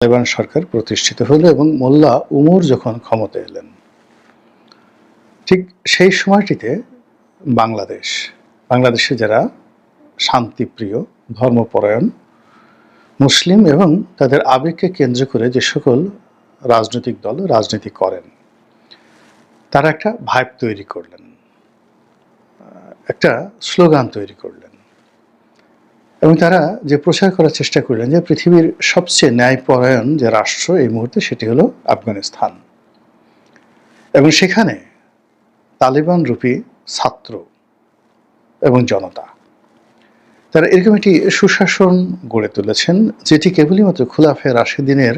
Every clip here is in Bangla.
তালেবান সরকার প্রতিষ্ঠিত হলো এবং মোল্লা উমর যখন ক্ষমতা এলেন, ঠিক সেই সময়টিতে বাংলাদেশ, বাংলাদেশে যারা শান্তিপ্রিয়, ধর্মপরায়ণ, মুসলিম এবং তাদের আবেগকে কেন্দ্র করে যে সকল রাজনৈতিক দল রাজনীতি করেন, তারা একটা ভাইব তৈরি করলেন, একটা স্লোগান তৈরি করলেন। এবং তারা যে প্রচার করার চেষ্টা করলেন, যে পৃথিবীর সবচেয়ে ন্যায়পরায়ণ যে রাষ্ট্র এই মুহূর্তে সেটি হলো আফগানিস্তান। এবং সেখানে তালিবান রূপী ছাত্র এবং জনতা, তারা এরকম একটি সুশাসন গড়ে তুলেছেন, যেটি কেবলই মাত্র খুলাফে রাশিদিনের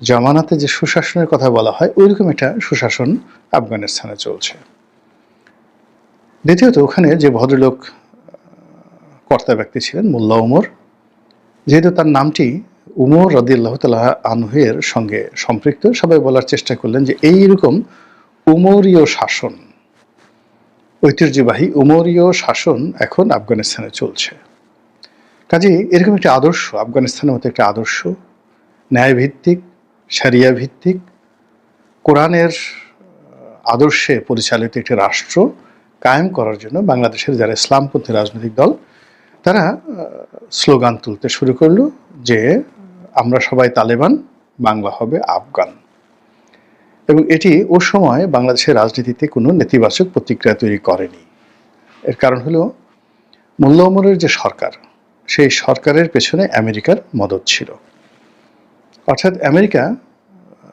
জামানাতে যে সুশাসনের কথা বলা হয়, ওইরকম একটা সুশাসন আফগানিস্তানে চলছে। দ্বিতীয়ত, ওখানে যে ভদ্রলোক কর্তা ব্যক্তি ছিলেন মোল্লা উমর যেহেতু তার নামটি উমর রদিল্লাহ তাল্লাহ আনহের সঙ্গে সম্পৃক্ত, সবাই বলার চেষ্টা করলেন যে এইরকম উমরীয় শাসন, ঐতিহ্যবাহী উমরীয় শাসন এখন আফগানিস্তানে চলছে। কাজে এরকম একটি আদর্শ, আফগানিস্তানের মতো একটা আদর্শ, ন্যায়ভিত্তিক সারিয়া ভিত্তিক কোরআনের আদর্শে পরিচালিত একটি রাষ্ট্র কায়েম করার জন্য বাংলাদেশের যারা ইসলামপন্থী রাজনৈতিক দল তারা স্লোগান তুলতে শুরু করল যে আমরা সবাই তালেবান, বাংলা হবে আফগান। এবং এটি ও সময় বাংলাদেশের রাজনীতিতে কোনো নেতিবাচক প্রতিক্রিয়া তৈরি করেনি। এর কারণ হলো ওমরের যে সরকার, সেই সরকারের পেছনে আমেরিকার মদত ছিল। অর্থাৎ আমেরিকা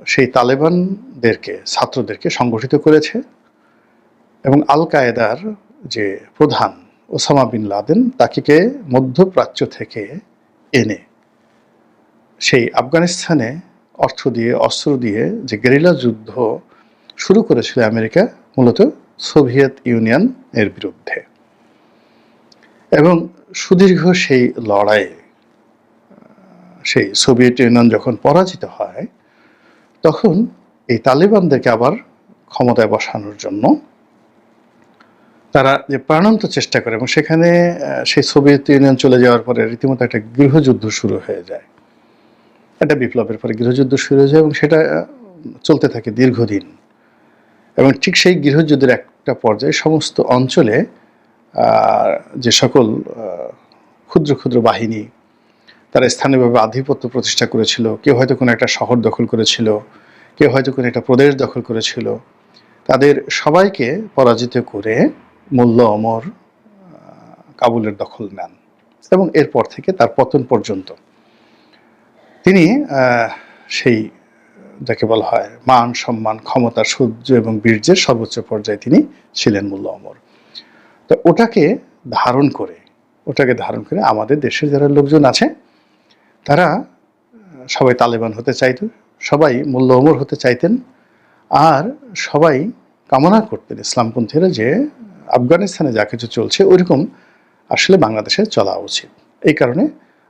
সেই তালেবানদেরকে, ছাত্রদেরকে সংগঠিত করেছে এবং আল কায়েদার যে প্রধান ওসামা বিন লাদেন তাকে মধ্যপ্রাচ্য থেকে এনে সেই আফগানিস্তানে অর্থ দিয়ে, অস্ত্র দিয়ে যে গেরিলা যুদ্ধ শুরু করেছিল আমেরিকা, মূলত সোভিয়েত ইউনিয়ন এর বিরুদ্ধে। এবং সুদীর্ঘ সেই লড়াইয়ে, সেই সোভিয়েত ইউনিয়ন যখন পরাজিত হয়, তখন এই তালিবানদেরকে আবার ক্ষমতায় বসানোর জন্য তারা যে প্রাণান্ত চেষ্টা করে এবং সেখানে সেই সোভিয়েত ইউনিয়ন চলে যাওয়ার পরে রীতিমতো একটা গৃহযুদ্ধ শুরু হয়ে যায়। একটা বিপ্লবের পরে গৃহযুদ্ধ শুরু হয়ে যায় এবং সেটা চলতে থাকে দীর্ঘদিন। এবং ঠিক সেই গৃহযুদ্ধের একটা পর্যায়ে সমস্ত অঞ্চলে যে সকল ক্ষুদ্র ক্ষুদ্র বাহিনী, তারা স্থানীয়ভাবে আধিপত্য প্রতিষ্ঠা করেছিল। কেউ হয়তো কোনো একটা শহর দখল করেছিল, কেউ হয়তো কোনো একটা প্রদেশ দখল করেছিল। তাদের সবাইকে পরাজিত করে মোল্লা অমর কাবুলের দখল নেন এবং এরপর থেকে তার পতন পর্যন্ত। তিনি সেই, যাকে বলা হয় মান, সম্মান, ক্ষমতা, সূর্য এবং বীর্যের সর্বোচ্চ পর্যায়ে তিনি ছিলেন মোল্লা অমর। তো ওটাকে ধারণ করে, ওটাকে ধারণ করে আমাদের দেশের যারা লোকজন আছে, তারা সবাই তালেবান হতে চাইত সবাই মোল্লা অমর হতে চাইতেন, আর সবাই কামনা করতেন ইসলামপন্থীরা যে আফগানিস্তানে যা কিছু চলছে, ওইরকম আসলে বাংলাদেশে চলা উচিত। এই কারণে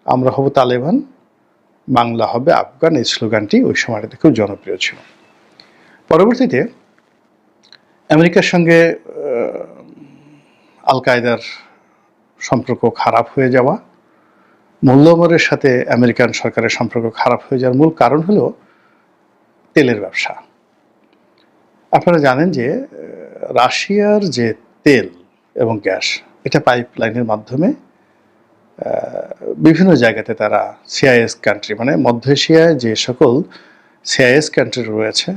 আমরা হব তালেবান, বাংলা হবে আফগান, এই স্লোগানটি ওই সময়টাতে খুব জনপ্রিয় ছিল। পরবর্তীতে আমেরিকার সঙ্গে আল কায়দার সম্পর্ক খারাপ হয়ে যাওয়া মূল্যমরের সাথে আমেরিকান সরকারের সম্পর্ক খারাপ হয়ে যাওয়ার মূল কারণ হলো তেলের ব্যবসা। আপনারা জানেন যে রাশিয়ার যে তেল এবং গ্যাস, এটা পাইপ লাইনের মাধ্যমে বিভিন্ন জায়গাতে তারা সিআইএস কান্ট্রি মানে মধ্য এশিয়ায় যে সকল সিআইএস কান্ট্রি রয়েছে,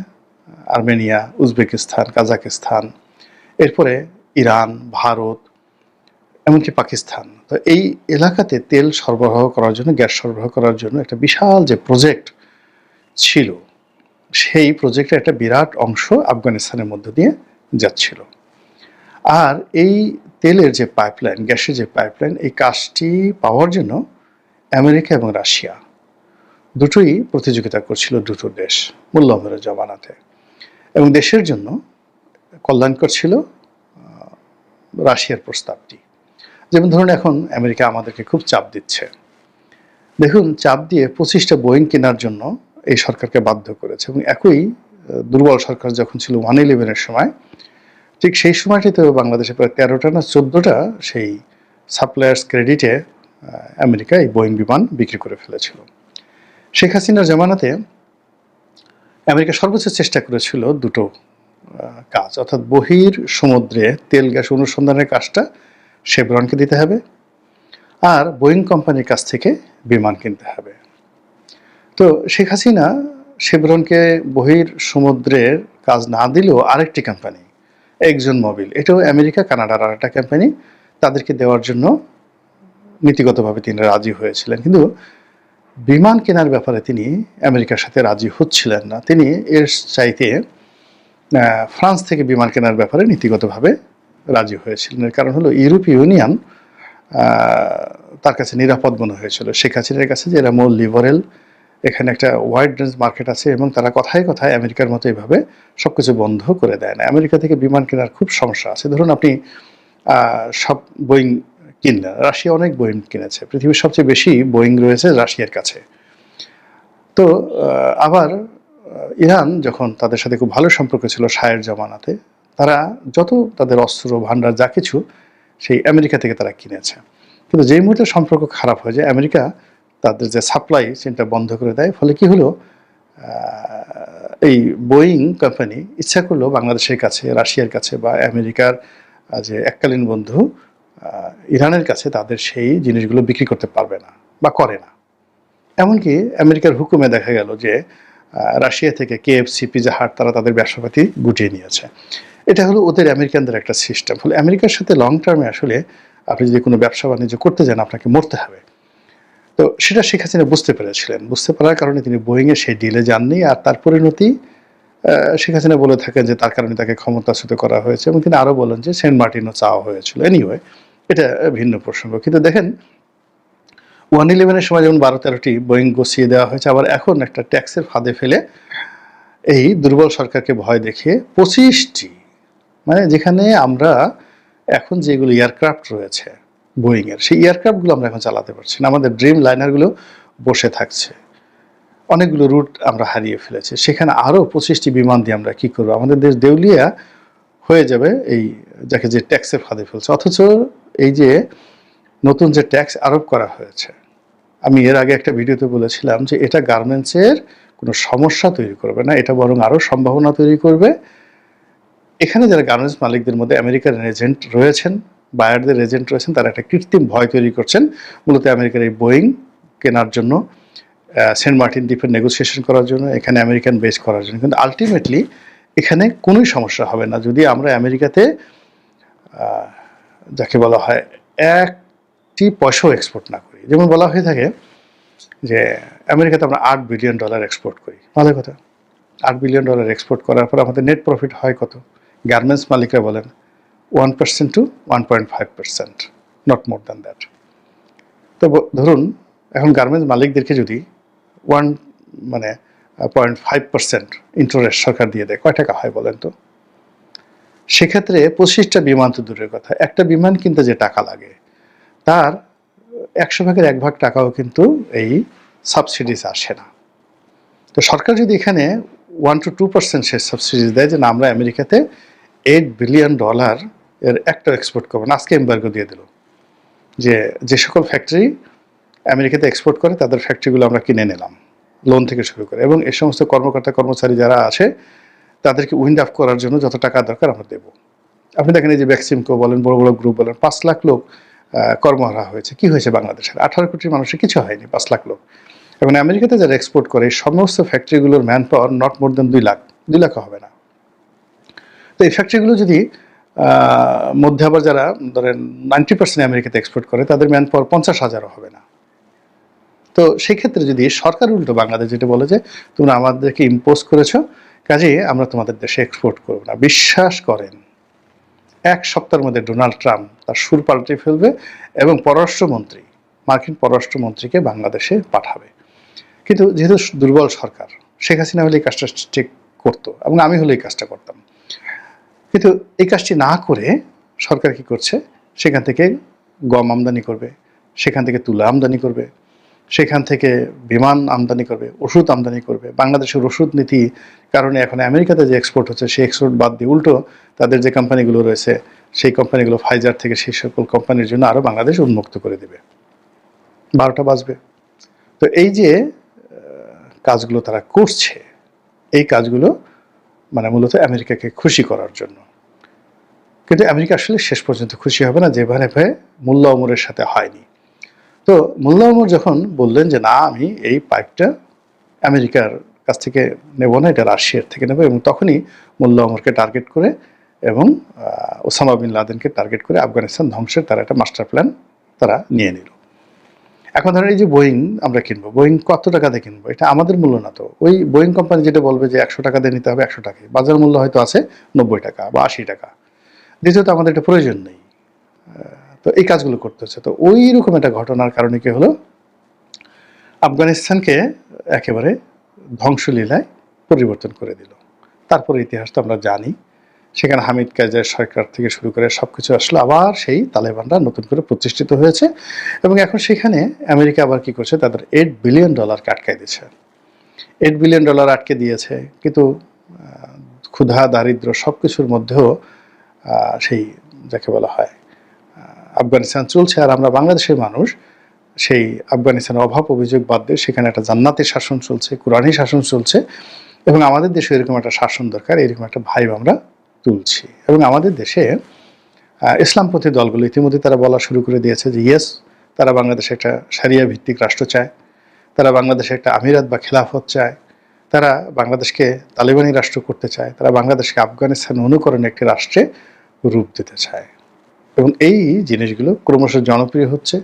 আর্মেনিয়া, উজবেকিস্তান, কাজাকিস্তান, এরপরে ইরান, ভারত, এমনকি পাকিস্তান। তো এই এলাকাতে তেল সরবরাহ করার জন্য, গ্যাস সরবরাহ করার জন্য একটা বিশাল যে প্রজেক্ট ছিল, সেই প্রজেক্টের একটা বিরাট অংশ আফগানিস্তানের মধ্য দিয়ে যাচ্ছিল। আর এই তেলের যে পাইপলাইন গ্যাসের যে পাইপলাইন এই কাজটি পাওয়ার জন্য আমেরিকা এবং রাশিয়া দুটোই প্রতিযোগিতা করছিল দুটো দেশ মূল্যমের জমানাতে। এবং দেশের জন্য কল্যাণকর ছিল রাশিয়ার প্রস্তাবটি। যেমন ধরুন এখন আমেরিকা আমাদেরকে খুব চাপ দিচ্ছে। দেখুন, চাপ দিয়ে পঁচিশটা বোয়িং কেনার জন্য এই সরকারকে বাধ্য করেছে এবং একই দুর্বল সরকার যখন ছিল ওয়ান ইলেভেনের সময় ঠিক সেই সময়টিতে বাংলাদেশে প্রায় তেরোটা না চোদ্দোটা সেই সাপ্লায়ার্স ক্রেডিটে আমেরিকা এই বোয়িং বিমান বিক্রি করে ফেলেছিল। শেখ হাসিনার জামানাতে আমেরিকা সর্বোচ্চ চেষ্টা করেছিল দুটো কাজ। অর্থাৎ বহির সমুদ্রে তেল, গ্যাস অনুসন্ধানের কাজটা শেভরনকে দিতে হবে আর বোয়িং কোম্পানির কাছ থেকে বিমান কিনতে হবে। তো শেখ হাসিনা শেভরনকে বহির সমুদ্রের কাজ না দিলেও আরেকটি কোম্পানি একজন মোবিল এটাও আমেরিকা, কানাডার আর একটা কোম্পানি তাদেরকে দেওয়ার জন্য নীতিগতভাবে তিনি রাজি হয়েছিলেন। কিন্তু বিমান কেনার ব্যাপারে তিনি আমেরিকার সাথে রাজি হচ্ছিলেন না। তিনি এর চাইতে ফ্রান্স থেকে বিমান কেনার ব্যাপারে নীতিগতভাবে রাজি হয়েছিলেন। এর কারণ হলো ইউরোপীয় ইউনিয়ন তার কাছে নিরাপদ মনে হয়েছিল। শেখ হাসিনার কাছে যে এরা মোর লিবারেল এখানে একটা ওয়াইড রেঞ্জ মার্কেট আছে এবং তারা কথায় কথায় আমেরিকার মতো এভাবে সব কিছু বন্ধ করে দেয় না। আমেরিকা থেকে বিমান কেনার খুব সমস্যা আছে। ধরুন আপনি সব বোয়িং কিনলেন। রাশিয়া অনেক বোয়িং কিনেছে। পৃথিবীর সবচেয়ে বেশি বোয়িং রয়েছে রাশিয়ার কাছে। তো আবার ইরান যখন তাদের সাথে খুব ভালো সম্পর্ক ছিল শায়ের জমানাতে, তারা যত তাদের অস্ত্র ভান্ডার যা কিছু সেই আমেরিকা থেকে তারা কিনেছে। কিন্তু যেই মুহূর্তে সম্পর্ক খারাপ হয়ে যায় আমেরিকা তাদের যে সাপ্লাই সেটা বন্ধ করে দেয়। ফলে কি হলো? এই বোয়িং কোম্পানি ইচ্ছা করল বাংলাদেশের কাছে, রাশিয়ার কাছে বা আমেরিকার যে এককালীন বন্ধু ইরানের কাছে তাদের সেই জিনিসগুলো বিক্রি করতে পারবে না বা করে না। এমনকি আমেরিকার হুকুমে দেখা গেল যে রাশিয়া থেকে কেএফসি পিজা হাট তারা তাদের ব্যবসাপাতি গুটিয়ে নিয়েছে। এটা হলো ওদের আমেরিকানদের একটা সিস্টেম ফলে আমেরিকার সাথে লং টার্মে আসলে আপনি যদি কোনো ব্যবসা বাণিজ্য করতে যান, আপনাকে মরতে হবে। তো সেটা শেখ হাসিনা বুঝতে পেরেছিলেন। বুঝতে পারার কারণে তিনি বোয়িংয়ে সেই ডিলে যাননি আর তার পরিণতি শেখ হাসিনা বলে থাকেন যে তার কারণে তাকে ক্ষমতাচ্যুত করা হয়েছে এবং তিনি আরও বলেন যে সেন্ট মার্টিনও চাওয়া হয়েছিল। এনিওয়ে এটা ভিন্ন প্রসঙ্গ। কিন্তু দেখেন, ওয়ান ইলেভেনের সময় যেমন বারো তেরোটি বোয়িং গছিয়ে দেওয়া হয়েছে, আবার এখন একটা ট্যাক্সের ফাঁদে ফেলে এই দুর্বল সরকারকে ভয় দেখিয়ে পঁচিশটি মানে যেখানে আমরা এখন যেগুলো এয়ারক্রাফট রয়েছে বোয়িংয়ের সেই এয়ারক্রাফটগুলো আমরা এখন চালাতে পারছি না। আমাদের ড্রিম লাইনারগুলো বসে থাকছে। অনেকগুলো রুট আমরা হারিয়ে ফেলেছি। সেখানে আরও পঁচিশটি বিমান দিয়ে আমরা কি করব? আমাদের দেশ দেউলিয়া হয়ে যাবে এই, যাকে যে ট্যাক্সের ফাঁদে ফেলছে। অথচ এই যে নতুন যে ট্যাক্স আরোপ করা হয়েছে, আমি এর আগে একটা ভিডিওতে বলেছিলাম যে এটা গার্মেন্টসের কোনো সমস্যা তৈরি করবে না, এটা বরং আরও সম্ভাবনা তৈরি করবে। এখানে যারা গার্মেন্টস মালিকদের মধ্যে আমেরিকার এজেন্ট রয়েছেন বায়ারদের এজেন্ট রয়েছেন, তারা একটা কৃত্রিম ভয় তৈরি করছেন। মূলত আমেরিকার এই বোয়িং কেনার জন্য সেন্ট মার্টিন দ্বীপের নেগোসিয়েশন করার জন্য, এখানে আমেরিকান বেস করার জন্য। কিন্তু আলটিমেটলি এখানে কোনোই সমস্যা হবে না। যদি আমরা আমেরিকাতে যাকে বলা হয় একটি পয়সাও এক্সপোর্ট না করি, যেমন বলা হয়ে থাকে যে আমেরিকাতে আমরা আট বিলিয়ন ডলার এক্সপোর্ট করি। ভালো কথা? আট বিলিয়ন ডলার এক্সপোর্ট করার পর আমাদের নেট প্রফিট হয় কত? গার্মেন্টস মালিকরা বলেন one percent two one point five percent not more than that তো ধরুন, এখন গার্মেন্টস মালিকদেরকে যদি ওয়ান মানে পয়েন্ট ফাইভ পার্সেন্ট ইন্টারেস্ট সরকার দিয়ে দেয়, কয় টাকা হয় বলেন তো? সেক্ষেত্রে পঁচিশটা বিমান তো দূরের কথা। একটা বিমান কিনতে যে টাকা লাগে, তার একশো ভাগের এক ভাগ টাকাও কিন্তু এই সাবসিডিজ আসে না। তো সরকার যদি এখানে ওয়ান টু টু পার্সেন্ট সে সাবসিডিজ দেয়, যে না, আমরা আমেরিকাতে এইট বিলিয়ন ডলার এর একটা এক্সপোর্ট করব না, আজকে এম্বার্গো দিয়ে দিল। যে যে সকল ফ্যাক্টরি আমেরিকাতে এক্সপোর্ট করে, তাদের ফ্যাক্টরিগুলো আমরা কিনে নিলাম লোন থেকে শুরু করে। এবং এই সমস্ত কর্মকর্তা, কর্মচারী যারা আছে, তাদেরকে উইন্ড আপ করার জন্য যত টাকা দরকার আমরা দেবো। আপনি দেখেন এই যে ভ্যাকসিমকো বলেন, বড় বড় গ্রুপ বলেন, পাঁচ লাখ লোক কর্মহারা হয়েছে। কি হয়েছে বাংলাদেশের? আঠারো কোটি মানুষের কিছু হয়নি, পাঁচ লাখ লোক। এবং আমেরিকাতে যারা এক্সপোর্ট করে সমস্ত ফ্যাক্টরিগুলোর ম্যান পাওয়ার নট মোর দেন দুই লাখ। দুই লাখ হবে না। তো এই ফ্যাক্টরিগুলো যদি মধ্যে আবার যারা ধরেন নাইনটি পার্সেন্ট আমেরিকাতে এক্সপোর্ট করে, তাদের ম্যান পাওয়ার পঞ্চাশ হাজারও হবে না। তো সেক্ষেত্রে যদি সরকার উল্টো বাংলাদেশ যেটা বলে যে, তোমরা আমাদেরকে ইম্পোজ করেছ, কাজে আমরা তোমাদের দেশে এক্সপোর্ট করব না। বিশ্বাস করেন, এক সপ্তাহের মধ্যে ডোনাল্ড ট্রাম্প তার সুর পাল্টে ফেলবে এবং পররাষ্ট্রমন্ত্রী, মার্কিন পররাষ্ট্রমন্ত্রীকে বাংলাদেশে পাঠাবে। কিন্তু যেহেতু দুর্বল সরকার, শেখ হাসিনা হলে এই কাজটা ঠিক করতো এবং আমি হলে এই কাজটা করতাম। কিন্তু এই কাজটি না করে সরকার কি করছে? সেখান থেকে গম আমদানি করবে, সেখান থেকে তুলা আমদানি করবে, সেখান থেকে বিমান আমদানি করবে, ওষুধ আমদানি করবে। বাংলাদেশের ওষুধ নীতি কারণে এখন আমেরিকাতে যে এক্সপোর্ট হচ্ছে, সেই এক্সপোর্ট বাদ দিয়ে উল্টো তাদের যে কোম্পানিগুলো রয়েছে, সেই কোম্পানিগুলো ফাইজার থেকে সেই সকল কোম্পানির জন্য আরও বাংলাদেশ উন্মুক্ত করে দেবে। বারোটা বাজবে। তো এই যে কাজগুলো তারা করছে, এই কাজগুলো মানে মূলত আমেরিকাকে খুশি করার জন্য। কিন্তু আমেরিকা আসলে শেষ পর্যন্ত খুশি হবে না যেভাবে মোল্লা ওমরের সাথে হয়নি। তো মোল্লা ওমর যখন বললেন যে, না, আমি এই পাইপটা আমেরিকার কাছ থেকে নেব না, এটা রাশিয়ার থেকে নেব, এবং তখনই মোল্লা ওমরকে টার্গেট করে এবং ওসামা বিন লাদেনকে টার্গেট করে আফগানিস্তান ধ্বংসের তারা একটা মাস্টার প্ল্যান তারা নিয়ে নিল। এখন ধরেন এই যে বোয়িং আমরা কিনবো বোয়িং কত টাকা দিয়ে কিনবো? এটা আমাদের মূল্য না তো। ওই বোয়িং কোম্পানি যেটা বলবে যে একশো টাকা দিয়ে নিতে হবে, একশো টাকায়। বাজার মূল্য হয়তো আছে নব্বই টাকা বা আশি টাকা। দ্বিতীয়ত আমাদের এটা প্রয়োজন নেই। তো এই কাজগুলো করতে হচ্ছে। তো ওই রকম একটা ঘটনার কারণে কি হলো? আফগানিস্তানকে একেবারে ধ্বংসলীলায় পরিবর্তন করে দিল। তারপরে ইতিহাস তো আমরা জানি। সেখানে হামিদ কাজের সরকার থেকে শুরু করে সব কিছু আসলো আবার সেই তালেবানরা নতুন করে প্রতিষ্ঠিত হয়েছে এবং এখন সেখানে আমেরিকা আবার কি করছে? তাদের এইট বিলিয়ন ডলারকে আটকায় দিচ্ছে এইট বিলিয়ন ডলার আটকে দিয়েছে, কিন্তু ক্ষুধা, দারিদ্র সব কিছুর মধ্যেও সেই, যাকে বলা হয় আফগানিস্তান চলছে। আর আমরা বাংলাদেশের মানুষ, সেই আফগানিস্তানের অভাব অভিযোগ বাদ দিয়ে সেখানে একটা জান্নাতের শাসন চলছে কোরআনী শাসন চলছে এবং আমাদের দেশে এরকম একটা শাসন দরকার, এরকম একটা ভাইব আমরা তুলছি। এবং আমাদের দেশে ইসলামপন্থী দলগুলো ইতিমধ্যে তারা বলা শুরু করে দিয়েছে যে ইয়েস তারা বাংলাদেশে একটা সারিয়া ভিত্তিক রাষ্ট্র চায়, তারা বাংলাদেশে একটা আমিরাত বা খেলাফত চায়, তারা বাংলাদেশকে তালেবানি রাষ্ট্র করতে চায়, তারা বাংলাদেশকে আফগানিস্তান অনুকরণে একটি রাষ্ট্রে রূপ দিতে চায়। এবং এই জিনিসগুলো ক্রমশ জনপ্রিয় হচ্ছে,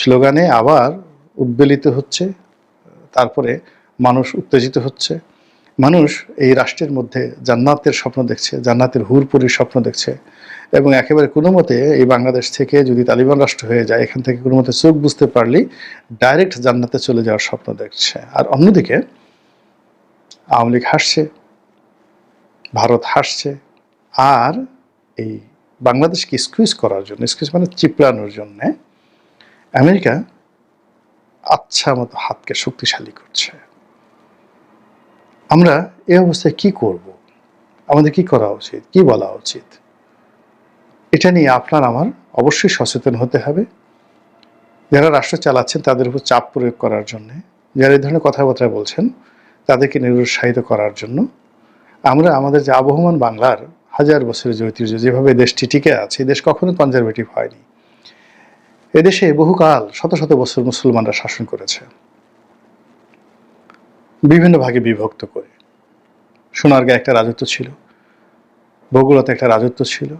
স্লোগানে আবার উদ্বেলিত হচ্ছে, তারপরে মানুষ উত্তেজিত হচ্ছে মানুষ এই রাষ্ট্রের মধ্যে জান্নাতের স্বপ্ন দেখছে, জান্নাতের হুরপুরির স্বপ্ন দেখছে এবং একেবারে কোনো মতে এই বাংলাদেশ থেকে যদি তালিবান রাষ্ট্র হয়ে যায়, এখান থেকে কোনো মতে চোখ বুঝতে পারলেই ডাইরেক্ট জান্নাতে চলে যাওয়ার স্বপ্ন দেখছে। আর অন্যদিকে আওয়ামী লীগ হাসছে ভারত হাসছে আর এই বাংলাদেশকে স্কুইজ করার জন্য স্কুইজ মানে চিপড়ানোর জন্যে, আমেরিকা আচ্ছা মতো হাতকে শক্তিশালী করছে। আমরা এ অবস্থায় কি করব? আমাদের কি করা উচিত? কি বলা উচিত? এটা নিয়ে আপনার আমার অবশ্যই সচেতন হতে হবে। যারা রাষ্ট্র চালাচ্ছেন, তাদের উপর চাপ প্রয়োগ করার জন্য, যারা এই ধরনের কথাবার্তা বলছেন, তাদেরকে নিরুৎসাহিত করার জন্য আমরা আমাদের যে আবহমান বাংলার হাজার বছরের যে ঐতিহ্য, যেভাবে দেশটি টিকে আছে দেশ কখনো কনজারভেটিভ হয়নি। এদেশে বহুকাল শত শত বছর মুসলমানরা শাসন করেছে। বিভিন্ন ভাগে বিভক্ত করে। সোনারগাঁ একটা রাজত্ব ছিল, বগুড়াতে একটা রাজত্ব ছিল,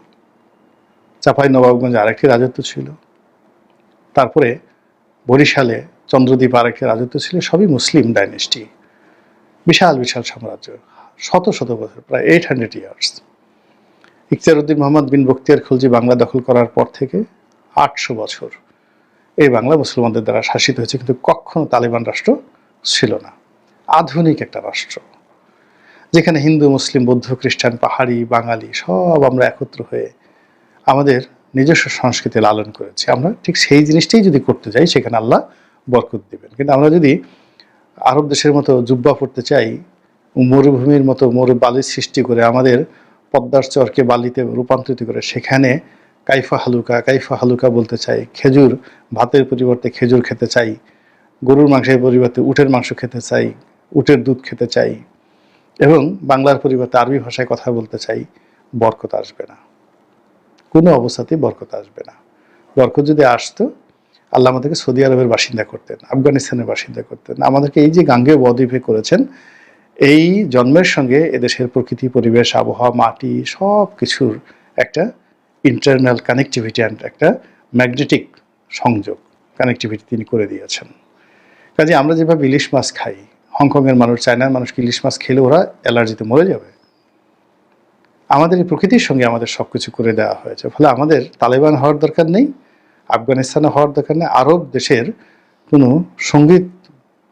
চাপাই নবাবগঞ্জে আরেকটি রাজত্ব ছিল, তারপরে বরিশালে চন্দ্রদ্বীপ আরেকটি রাজত্ব ছিল, সবই মুসলিম ডাইনেস্টি। বিশাল বিশাল সাম্রাজ্য, শত শত বছর, প্রায় eight hundred years Ikhtiyaruddin Muhammad bin Bakhtiyar Khalji Bangla দখল করার পর থেকে আটশো বছর এই বাংলা মুসলমানদের দ্বারা শাসিত হয়েছে, কিন্তু কখনো তালিবান রাষ্ট্র ছিল না। আধুনিক একটা রাষ্ট্র, যেখানে হিন্দু, মুসলিম, বৌদ্ধ, খ্রিস্টান, পাহাড়ি, বাঙালি সব আমরা একত্র হয়ে আমাদের নিজস্ব সংস্কৃতি লালন করেছি। আমরা ঠিক সেই জিনিসটাই যদি করতে যাই, সেখানে আল্লাহ বরকত দিবেন। কিন্তু আমরা যদি আরব দেশের মতো জুব্বা পড়তে চাই, মরুভূমির মতো মরু বালির সৃষ্টি করে আমাদের পদ্মার চরকে বালিতে রূপান্তরিত করে, সেখানে কাইফা হালুকা কাইফা হালুকা বলতে চাই, খেজুর ভাতের পরিবর্তে খেজুর খেতে চাই, গরুর মাংসের পরিবর্তে উটের মাংস খেতে চাই উটের দুধ খেতে চাই এবং বাংলার পরিবর্তে আরবি ভাষায় কথা বলতে চাই, বরকত আসবে না। কোনো অবস্থাতেই বরকত আসবে না। বরকত যদি আসতো, আল্লাহ আমাদেরকে সৌদি আরবের বাসিন্দা করতেন, আফগানিস্তানের বাসিন্দা করতেন। আমাদেরকে এই যে গাঙ্গে বদ্বীপে করেছেন, এই জন্মের সঙ্গে এদেশের প্রকৃতি, পরিবেশ, আবহাওয়া, মাটি সব কিছুর একটা ইন্টারনাল কানেক্টিভিটি অ্যান্ড একটা ম্যাগনেটিক সংযোগ কানেক্টিভিটি তিনি করে দিয়েছেন। কাজে আমরা যেভাবে ইলিশ মাছ খাই হংকংয়ের মানুষ, চায়নার মানুষ কি ইলিশ মাছ খেলে ওরা অ্যালার্জিতে মরে যাবে? আমাদের এই প্রকৃতির সঙ্গে আমাদের সব কিছু করে দেওয়া হয়েছে। ফলে আমাদের তালেবান হওয়ার দরকার নেই, আফগানিস্তানে হওয়ার দরকার নেই, আরব দেশের কোনো সংগীত,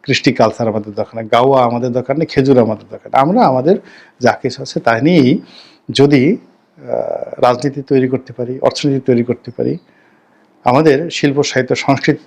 কৃষ্টি কালচার আমাদের দরকার নেই, গাওয়া আমাদের দরকার নেই, খেজুর আমাদের দরকার আমরা আমাদের যা কিছু আছে তাই নিয়েই যদি রাজনীতি তৈরি করতে পারি, অর্থনীতি তৈরি করতে পারি, আমাদের শিল্প, সাহিত্য, সংস্কৃতি